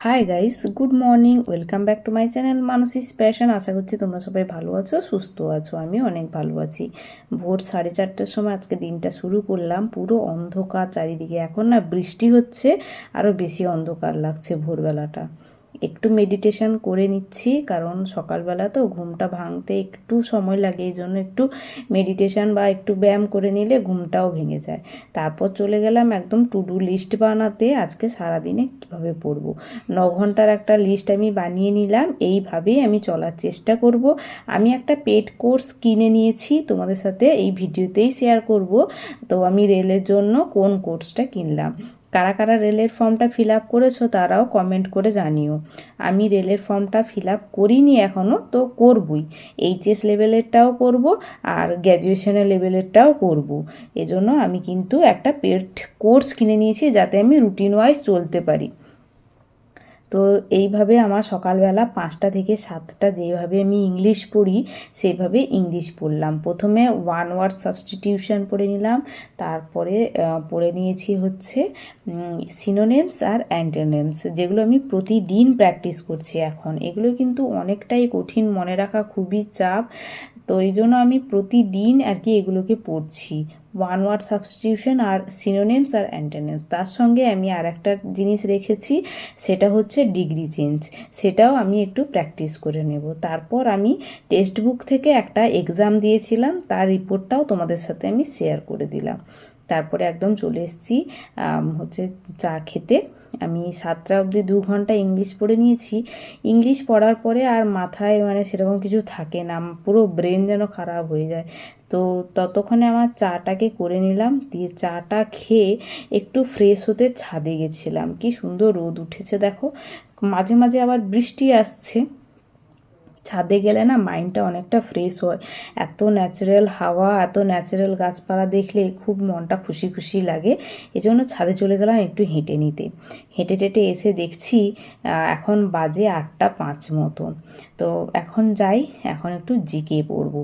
Hi guys good morning welcome back to my channel Mansi's passion আশা করছি তোমরা সবাই ভালো আছো, সুস্থ আছো আমি অনেক ভালো আছি। ভোর সাড়ে চারটার সময় আজকে দিনটা শুরু করলাম। পুরো অন্ধকার, চারিদিকে এখন না বৃষ্টি হচ্ছে আরও বেশি অন্ধকার লাগছে ভোরবেলাটা। একটু মেডিটেশন করে নিচ্ছি, কারণ সকালবেলা তো ঘুমটা ভাঙতে একটু সময় লাগে, এই জন্য একটু মেডিটেশন বা একটু ব্যায়াম করে নিলে ঘুমটাও ভেঙে যায়। তারপর চলে গেলাম একদম টু ডু লিস্ট বানাতে, আজকে সারাদিনে কীভাবে পড়ব? ন ঘণ্টার একটা লিস্ট আমি বানিয়ে নিলাম, এইভাবেই আমি চলার চেষ্টা করব। আমি একটা পেড কোর্স কিনে নিয়েছি, তোমাদের সাথে এই ভিডিওতেই শেয়ার করব। তো আমি রেলের জন্য কোন কোর্সটা কিনলাম? কারা কারা রেলের ফর্মটা ফিল আপ করেছ তারাও কমেন্ট করে জানিও। আমি রেলের ফর্মটা ফিল আপ করিনি এখনও তো করবই। এইচএস লেভেলেরটাও করব আর গ্র্যাজুয়েশনের লেভেলেরটাও করব। এজন্য আমি কিন্তু একটা পেড কোর্স কিনে নিয়েছি যাতে আমি রুটিন ওয়াইজ চলতে পারি। তো এইভাবে আমার সকালবেলা পাঁচটা থেকে সাতটা যেভাবে আমি ইংলিশ পড়ি, সেইভাবে ইংলিশ পড়লাম। প্রথমে ওয়ান ওয়ার্ড সাবস্টিটিউশন পড়ে নিলাম, তারপরে পড়ে নিয়েছি হচ্ছে সিনোনেমস আর অ্যান্টোনেমস যেগুলো আমি প্রতিদিন প্র্যাকটিস করছি এখন। এগুলো কিন্তু অনেকটাই কঠিন, মনে রাখা খুবই চাপ, তো এই জন্য আমি প্রতিদিন আর কি এগুলোকে পড়ছি। ওয়ান ওয়ার্ড সাবস্টিটিউশন আর সিনোনেমস আর অ্যান্টোনেমস তার সঙ্গে আমি আর একটা জিনিস রেখেছি, সেটা হচ্ছে ডিগ্রি চেঞ্জ সেটাও আমি একটু প্র্যাকটিস করে নেব। তারপর আমি টেক্সট বুক থেকে একটা এক্সাম দিয়েছিলাম, তার রিপোর্টটাও তোমাদের সাথে আমি শেয়ার করে দিলাম। তারপরে একদম চলে এসেছি হচ্ছে চা খেতে। আমি সাতটা অবধি দু ঘণ্টা ইংলিশ পড়ে নিয়েছি। ইংলিশ পড়ার পরে আর মাথায় মানে সেরকম কিছু থাকে না, পুরো ব্রেন যেন খারাপ হয়ে যায়। তো ততক্ষণে আমার চাটাকে করে নিলাম, দিয়ে চাটা খেয়ে একটু ফ্রেশ হতে ছাদে গেছিলাম। কি সুন্দর রোদ উঠেছে দেখো। মাঝে মাঝে আবার বৃষ্টি আসছে। ছাদে গেলে না মাইন্ডটা অনেকটা ফ্রেশ হয়। এত ন্যাচারাল হাওয়া, এত ন্যাচারাল গাছপালা দেখলে খুব মনটা খুশি খুশি লাগে। এজন্য ছাদে চলে গেলাম একটু হেঁটে নিতে। হেঁটে টেটে এসে দেখছি এখন বাজে আটটা পাঁচ মতন। তো এখন যাই, এখন একটু জিকে পড়ব।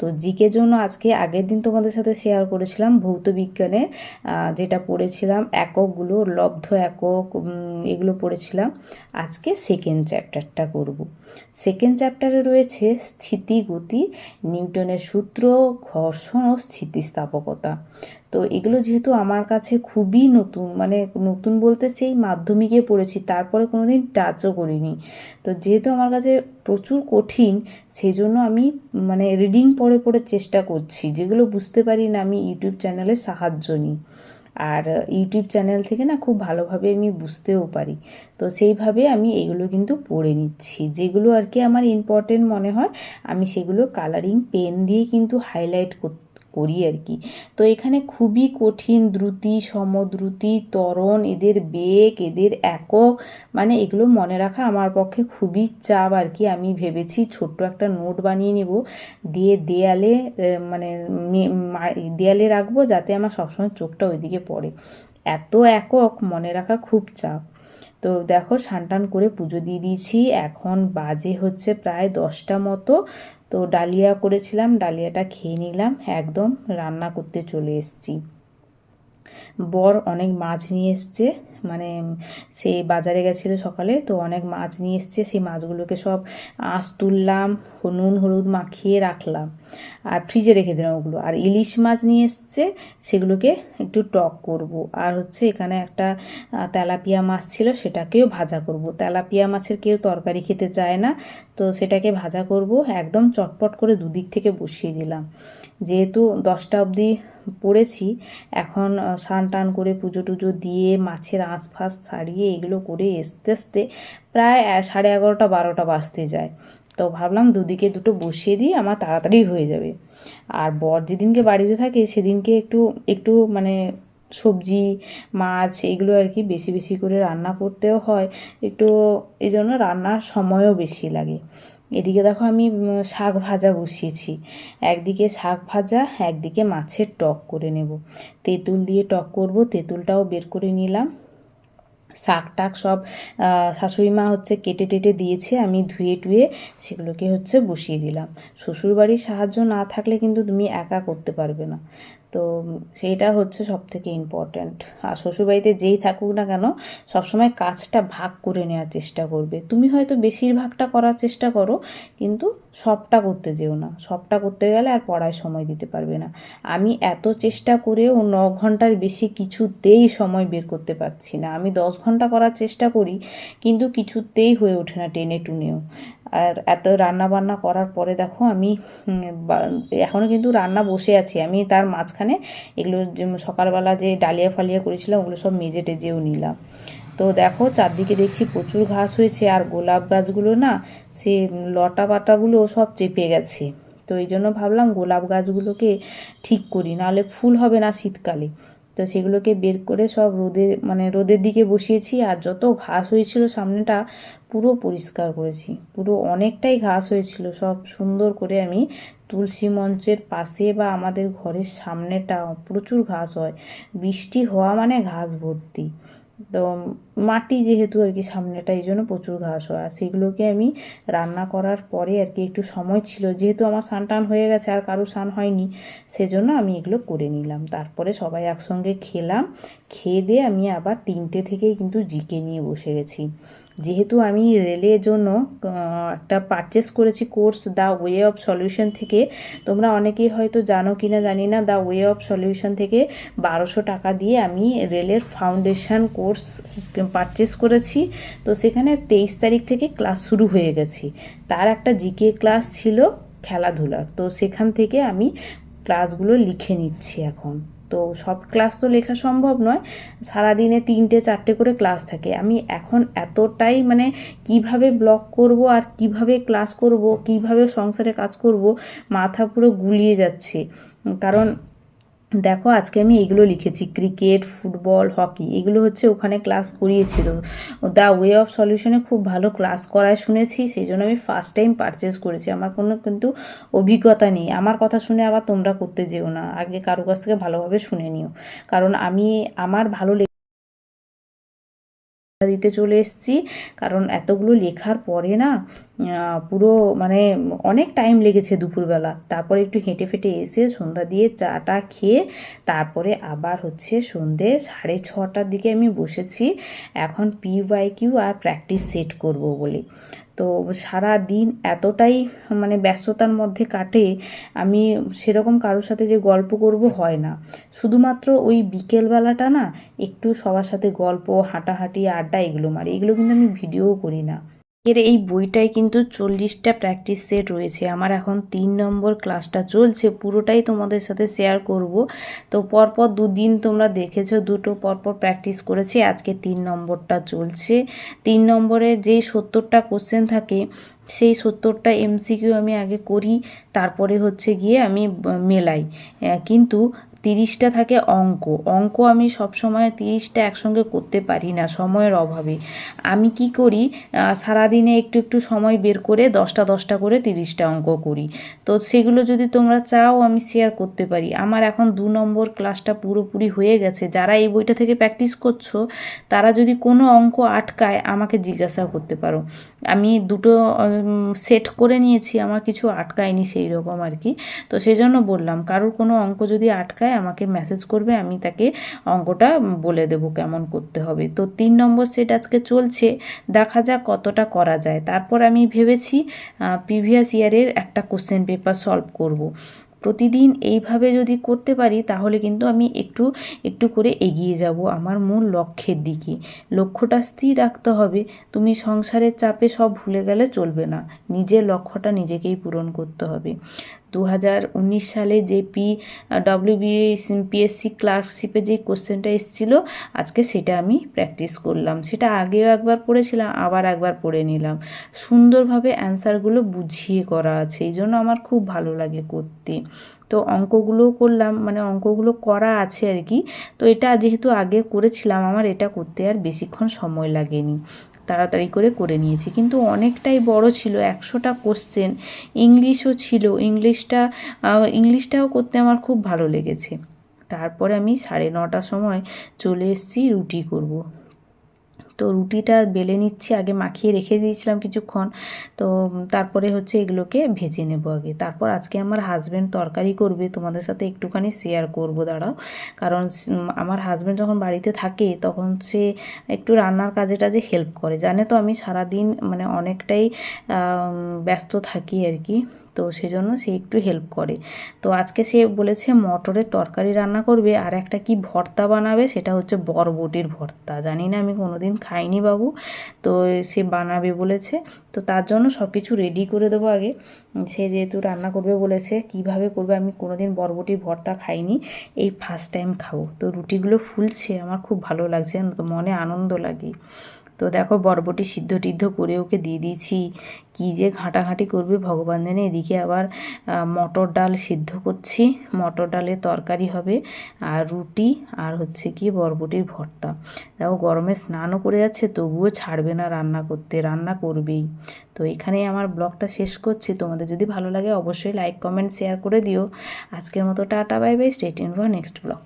তো জিকে জন্য আজকে আগের দিন তোমাদের সাথে শেয়ার করেছিলাম ভৌত বিজ্ঞানের যেটা পড়েছিলাম, এককগুলো, লব্ধ একক এগুলো পড়েছিলাম। আজকে সেকেন্ড চ্যাপ্টারটা করব। সেকেন্ড চ্যাপ্টারে রয়েছে স্থিতি গতি নিউটনের সূত্র, ঘর্ষণ ও স্থিতিস্থাপকতা। তো এগুলো যেহেতু আমার কাছে খুবই নতুন মানে নতুন বলতে সেই মাধ্যমিকে পড়েছি, তারপরে কোনো দিন টাচও করিনি। তো যেহেতু আমার কাছে প্রচুর কঠিন সেই জন্য আমি মানে রিডিং পড়ে পড়ে চেষ্টা করছি, যেগুলো বুঝতে পারি না আমি ইউটিউব চ্যানেলে সাহায্য নিই। আর ইউটিউব চ্যানেল থেকে না খুব ভালোভাবে আমি বুঝতেও পারি। তো সেইভাবে আমি এগুলো কিন্তু পড়ে নিচ্ছি। যেগুলো আর কি আমার ইম্পর্টেন্ট মনে হয়, আমি সেগুলো কালারিং পেন দিয়ে কিন্তু হাইলাইট করতে করি আর কি। তো এখানে খুবই কঠিন দ্রুতি, সমদ্রুতি, ত্বরণ, এদের বেগ, এদের একক মানে এগুলো মনে রাখা আমার পক্ষে খুবই চাপ আর কি। আমি ভেবেছি ছোট্ট একটা নোট বানিয়ে নেব, দিয়ে দেয়ালে মানে দেয়ালে রাখব যাতে আমার সবসময় চোখটা ওইদিকে পড়ে। এত একক মনে রাখা খুব চাপ। তো দেখো, সানটান করে পুজো দিয়ে দিয়েছি। এখন বাজে হচ্ছে প্রায় দশটা মতো। তো ডালিয়া করেছিলাম ডালিয়াটা খেয়ে নিলাম একদম রান্না করতে চলে এসেছি। বর অনেক মাছ নিয়ে এসছে মানে সে বাজারে গেছিল সকালে, তো অনেক মাছ নিয়ে এসছে, সেই মাছগুলোকে সব আঁশ তুললাম, নুন, হলুদ মাখিয়ে রাখলাম, আর ফ্রিজে রেখে দিলাম ওগুলো। আর ইলিশ মাছ নিয়ে এসছে, সেগুলোকে একটু টক করব। আর হচ্ছে এখানে একটা তেলাপিয়া মাছ ছিল, সেটাকেও ভাজা করব। তেলাপিয়া মাছের কেউ তরকারি খেতে চায় না, তো সেটাকে ভাজা করব, একদম চটপট করে দুদিক থেকে বসিয়ে দিলাম। যেহেতু দশটা অবধি পড়েছি, এখন স্নান টান করে পুজো টুজো দিয়ে মাছের আঁশ ফাঁস ছাড়িয়ে এগুলো করে আসতে আসতে প্রায় সাড়ে এগারোটা, বারোটা বাজতে যায়। তো ভাবলাম দুদিকে দুটো বসিয়ে দিই, আমার তাড়াতাড়ি হয়ে যাবে। আর বর যেদিনকে বাড়িতে থাকে, সেদিনকে একটু একটু মানে সবজি, মাছ এগুলো আর কি বেশি বেশি করে রান্না করতেও হয়। একটু এই জন্য রান্নার সময়ও বেশি লাগে। এদিকে দেখো আমি শাক ভাজা বসিয়েছি। একদিকে শাক ভাজা, একদিকে মাছের টক করে নেব। তেঁতুল দিয়ে টক করব, তেঁতুলটাও বের করে নিলাম। শাক টাক সব শাশুড়ি মা হচ্ছে কেটে টেটে দিয়েছে, আমি ধুয়ে টুয়ে সেগুলোকে হচ্ছে বসিয়ে দিলাম। শ্বশুরবাড়ির সাহায্য না থাকলে কিন্তু তুমি একা করতে পারবে না। তো সেইটা হচ্ছে সব থেকে ইম্পর্ট্যান্ট আর শ্বশুরবাড়িতে যেই থাকুক না কেন, সবসময় কাজটা ভাগ করে নেওয়ার চেষ্টা করবে। তুমি হয়তো বেশিরভাগটা করার চেষ্টা করো, কিন্তু সবটা করতে যেও না। সবটা করতে গেলে আর পড়ায় সময় দিতে পারবে না। আমি এত চেষ্টা করেও ন ঘণ্টার বেশি কিছুতেই সময় বের করতে পারছি না। আমি দশ ঘণ্টা করার চেষ্টা করি, কিন্তু কিছুতেই হয়ে ওঠে না টেনে টুনেও। আর এত রান্না বান্না করার পরে দেখো আমি এখনও কিন্তু রান্না বসে আছি। আমি তার মাঝখানে এগুলো সকালবেলা যে ডালিয়া ফালিয়া করেছিলাম, ওগুলো সব মেজে টেজেও নিলাম। তো দেখো চারদিকে দেখছি প্রচুর ঘাস হয়েছে। আর গোলাপ গাছগুলো না, সে লটা পাতাগুলো সব চেপে গেছে। তো এই জন্য ভাবলাম গোলাপ গাছগুলোকে ঠিক করি, নাহলে ফুল হবে না শীতকালে। তো সেগুলোকে বের করে সব রোদে মানে রোদের দিকে বসিয়েছি, আর যত ঘাস হয়েছিল সামনেটা পুরো পরিষ্কার করেছি। পুরো অনেকটাই ঘাস হয়েছিল, সব সুন্দর করে আমি তুলসী মঞ্চের পাশে বা আমাদের ঘরের সামনেটা প্রচুর ঘাস হয়। বৃষ্টি হওয়া মানে ঘাস ভর্তি। তো মাটি যেহেতু আর কি সামনেটা, এই জন্য প্রচুর ঘাস হয়। আর সেগুলোকে আমি রান্না করার পরে আর কি একটু সময় ছিল, যেহেতু আমার সান টান হয়ে গেছে, আর কারও স্নান হয়নি, সেজন্য আমি এগুলো করে নিলাম। তারপরে সবাই একসঙ্গে খেলাম, খেয়ে দিয়ে আমি আবার তিনটে থেকেই কিন্তু জিকে নিয়ে বসে গেছি। যেহেতু আমি রেলের জন্য একটা পারচেস করেছি course the way of solution থেকে, তোমরা অনেকেই হয়তো জানো কি না জানি না দ্য ওয়ে অফ সলিউশন থেকে বারোশো টাকা দিয়ে আমি রেলের ফাউন্ডেশন কোর্স পারচেস করেছি। তো সেখানে তেইশ তারিখ থেকে ক্লাস শুরু হয়ে গেছে। তার একটা জিকে ক্লাস ছিল খেলাধুলার। তো সেখান থেকে আমি ক্লাসগুলো লিখে নিচ্ছি এখন। তো সব ক্লাস তো লেখা সম্ভব নয়। সারাদিনে তিনটে, চারটে করে ক্লাস থাকে। আমি এখন এতটাই মানে কীভাবে ব্লগ করব আর কীভাবে ক্লাস করব, কীভাবে সংসারে কাজ করব, মাথা পুরো গুলিয়ে যাচ্ছে। কারণ দেখো, আজকে আমি এগুলো লিখেছি, ক্রিকেট, ফুটবল, হকি, এগুলো হচ্ছে ওখানে ক্লাস করিয়েছিল। দ্য ওয়ে অফ সলিউশনে খুব ভালো ক্লাস করায় শুনেছি, সেই জন্য আমি ফার্স্ট টাইম পারচেস করেছি। আমার কোনো কিন্তু অভিজ্ঞতা নেই। আমার কথা শুনে আবার তোমরা করতে যেও না। আগে কারও কাছ থেকে ভালোভাবে শুনে নিও। কারণ আমি আমার ভালো দিতে চলে এসেছি। কারণ এতগুলো লেখার পরে না পুরো মানে অনেক টাইম লেগেছে দুপুরবেলা। তারপরে একটু হেঁটে ফেটে এসে সন্ধ্যা দিয়ে চাটা খেয়ে তারপরে আবার হচ্ছে সন্ধে সাড়ে ছটার দিকে আমি বসেছি। এখন পি ওয়াই কিউ আর প্র্যাকটিস সেট করব বলে। তো সারা দিন এতটাই মানে ব্যস্ততার মধ্যে কাটে, আমি সেরকম কারোর সাথে যে গল্প করব হয় না। শুধুমাত্র ওই বিকেলবেলাটা না, একটু সবার সাথে গল্প, হাঁটাহাঁটি, আড্ডা এগুলো মারি। এগুলো কিন্তু আমি ভিডিও করি না। এর এই বইটায় কিন্তু চল্লিশটা প্র্যাকটিস সেট রয়েছে। আমার এখন তিন নম্বর ক্লাসটা চলছে, পুরোটাই তোমাদের সাথে শেয়ার করব। তো পরপর দুদিন তোমরা দেখেছ, দুটো পরপর প্র্যাকটিস করেছি, আজকে তিন নম্বরটা চলছে। তিন নম্বরে যেই সত্তরটা কোশ্চেন থাকে, সেই সত্তরটা এমসিকিউ আমি আগে করি, তারপরে হচ্ছে গিয়ে আমি মেলাই। কিন্তু তিরিশটা থাকে অঙ্ক। অঙ্ক আমি সবসময় তিরিশটা একসঙ্গে করতে পারি না, সময়ের অভাবে। আমি কি করি সারাদিনে একটু একটু সময় বের করে দশটা দশটা করে তিরিশটা অঙ্ক করি। তো সেগুলো যদি তোমরা চাও, আমি শেয়ার করতে পারি। আমার এখন দু নম্বর ক্লাসটা পুরোপুরি হয়ে গেছে। যারা এই বইটা থেকে প্র্যাকটিস করছ, তারা যদি কোনো অঙ্ক আটকায়, আমাকে জিজ্ঞাসা করতে পারো। আমি দুটো সেট করে নিয়েছি, আমার কিছু আটকায়নি সেই রকম আর কি। তো সেই জন্য বললাম, কারোর কোনো অঙ্ক যদি আটকায়, আমাকে মেসেজ করবে, আমি তাকে অঙ্কটা বলে দেবো কেমন করতে হবে। তো তিন নম্বর সেট আজকে চলছে, দেখা যাক কতটা করা যায়। তারপর আমি ভেবেছি প্রিভিয়াস ইয়ারের একটা কোশ্চেন পেপার সলভ করব। প্রতিদিন এইভাবে যদি করতে পারি, তাহলে কিন্তু আমি একটু একটু করে এগিয়ে যাব আমার মূল লক্ষ্যের দিকে। লক্ষ্যটা স্থির রাখতে হবে। তুমি সংসারের চাপে সব ভুলে গেলে চলবে না। নিজের লক্ষ্যটা নিজেকেই পূরণ করতে হবে। দু হাজার উনিশ সালে যে পি ডব্লিউবি পিএসসি ক্লার্কশিপে যে কোশ্চেনটা এসেছিল, আজকে সেটা আমি প্র্যাকটিস করলাম। সেটা আগেও একবার পড়েছিলাম, আবার একবার পড়ে নিলাম। সুন্দরভাবে অ্যান্সারগুলো বুঝিয়ে করা আছে, এই জন্য আমার খুব ভালো লাগে করতে। তো অঙ্কগুলোও করলাম মানে অঙ্কগুলো করা আছে আর কি। তো এটা যেহেতু আগে করেছিলাম, আমার এটা করতে আর বেশিক্ষণ সময় লাগেনি। তাড়াতাড়ি করে করে নিয়েছি। কিন্তু অনেকটাই বড় ছিল, একশোটা কোশ্চেন ইংলিশও ছিল, ইংলিশটা ইংলিশটাও করতে আমার খুব ভালো লেগেছে। তারপরে আমি সাড়ে নটার সময় চলে এসেছি রুটি করব। তো রুটিটা বেলে নিচ্ছি, আগে মাখিয়ে রেখে দিয়েছিলাম কিছুক্ষণ। তো তারপরে হচ্ছে এগুলোকে ভেজে নেব আগে। তারপর আজকে আমার হাজব্যান্ড তরকারি করবে, তোমাদের সাথে একটুখানি শেয়ার করব, দাঁড়াও। কারণ আমার হাজব্যান্ড যখন বাড়িতে থাকে, তখন সে একটু রান্নার কাজে টাজে হেল্প করে। জানে তো আমি সারাদিন মানে অনেকটাই ব্যস্ত থাকি আর কি। তো সেজন্য সে একটু হেল্প করে। তো আজকে সে বলেছে, মটরের তরকারি রান্না করবে আর একটা কি ভর্তা বানাবে সেটা হচ্ছে বরবটির ভর্তা। জানি না, আমি কোনোদিন খাইনি বাবু। তো সে বানাবে বলেছে। তো তার জন্য সব কিছু রেডি করে দেবো আগে। সে যেহেতু রান্না করবে বলেছে, কীভাবে করবে? আমি কোনোদিন বরবটির ভর্তা খাইনি। এই ফার্স্ট টাইম খাব। তো রুটিগুলো ফুলছে, আমার খুব ভালো লাগছে। মনে আনন্দ লাগে। তো দেখো, বরবটি সিদ্ধ টিদ্ধ করে ওকে দিয়ে দিয়েছি। কী যে ঘাঁটাঘাঁটি করবে ভগবান জানে। এদিকে আবার মটর ডাল সিদ্ধ করছি। মটর ডালের তরকারি হবে আর রুটি আর হচ্ছে কি বরবটির ভর্তা। দেখো, গরমে স্নানও করে যাচ্ছে, তবুও ছাড়বে না রান্না করতে। রান্না করবেই। তো এখানেই আমার ব্লগটা শেষ করছি। তোমাদের যদি ভালো লাগে অবশ্যই লাইক, কমেন্ট, শেয়ার করে দিও। আজকের মতো tata, bye bye. State in next blog.